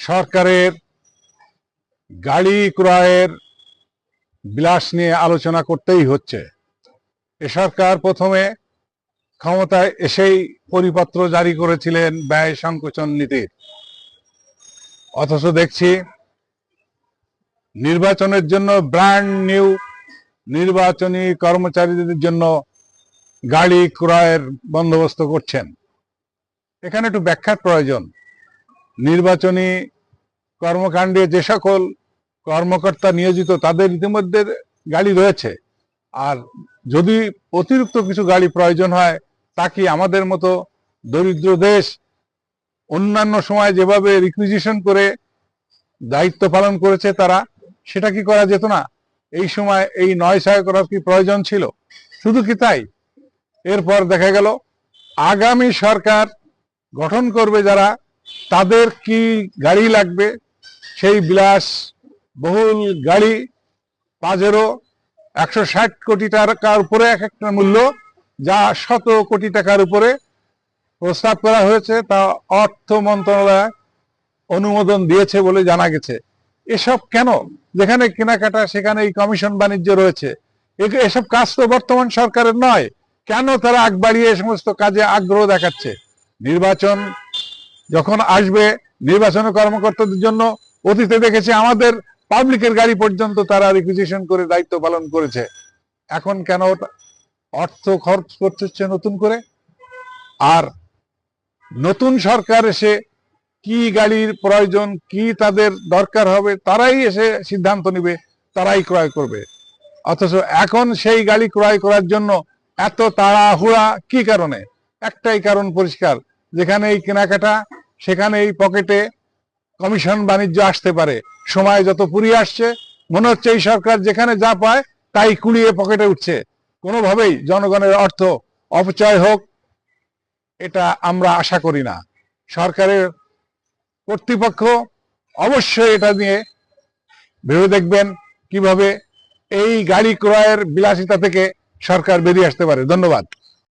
সরকারের গাড়ি ক্রয়ের বিলাস নিয়ে আলোচনা করতেই হচ্ছে। এ সরকার প্রথমে ক্ষমতায় এসেই পরিপত্র জারি করেছিলেন ব্যয় সংকোচন নীতির। অথচ দেখছি নির্বাচনের জন্য ব্র্যান্ড নিউ নির্বাচনী কর্মচারীদের জন্য গাড়ি ক্রয়ের বন্দোবস্ত করছেন। এখানে একটু ব্যাখ্যার প্রয়োজন। নির্বাচনী কর্মকাণ্ডে যে সকল কর্মকর্তা নিয়োজিত, তাদের ইতিমধ্যে গাড়ি রয়েছে। আর যদি অতিরিক্ত কিছু গাড়ি প্রয়োজন হয়, তা কি আমাদের মতো দরিদ্র দেশ অন্যান্য সময় যেভাবে রিকুইজিশন করে দায়িত্ব পালন করেছে তারা, সেটা কি করা যেত না? এই সময় এই নয় ছয় করার কি প্রয়োজন ছিল? শুধু কি তাই? এরপর দেখা গেল, আগামী সরকার গঠন করবে যারা তাদের কি গাড়ি লাগবে? সেই বিলাস বহুল গাড়ি পাজেরো একশো ষাট কোটি টাকার উপরে এক একটা মূল্য, যা শত কোটি টাকার উপরে প্রস্তাব করা হয়েছে, তা অর্থ মন্ত্রণালয় অনুমোদন দিয়েছে বলে জানা গেছে। এসব কেন? যেখানে কেনাকাটা সেখানে এই কমিশন বাণিজ্য রয়েছে। এসব কাজ তো বর্তমান সরকারের নয়। কেন তারা আগ বাড়িয়ে এই সমস্ত কাজে আগ্রহ দেখাচ্ছে? নির্বাচন যখন আসবে নির্বাচনী কর্মকর্তাদের জন্য, অতীতে দেখেছি আমাদের পাবলিকের গাড়ি পর্যন্ত তারা রিকুইজিশন করে দায়িত্ব পালন করেছে। এখন কেন অর্থ খরচ করতে হচ্ছে নতুন করে? আর নতুন সরকার এসে কি গাড়ির প্রয়োজন, কি তাদের দরকার হবে, তারাই এসে সিদ্ধান্ত নিবে, তারাই ক্রয় করবে। অথচ এখন সেই গাড়ি ক্রয় করার জন্য এত তাড়াহুড়া কি কারণে? একটাই কারণ পরিষ্কার, যেখানে এই কেনাকাটা সেখানে এই পকেটে কমিশন বাণিজ্য আসতে পারে। সময় যত পুরিয়ে আসছে, মনে হচ্ছে এই সরকার যেখানে যা পায় তাই কুড়িয়ে পকেটে উঠছে। কোনোভাবেই জনগণের অর্থ অপচয় হোক, এটা আমরা আশা করি না। সরকারের কর্তৃপক্ষ অবশ্যই এটা নিয়ে ভেবে দেখবেন কীভাবে এই গাড়ি ক্রয়ের বিলাসিতা থেকে সরকার বেরিয়ে আসতে পারে। ধন্যবাদ।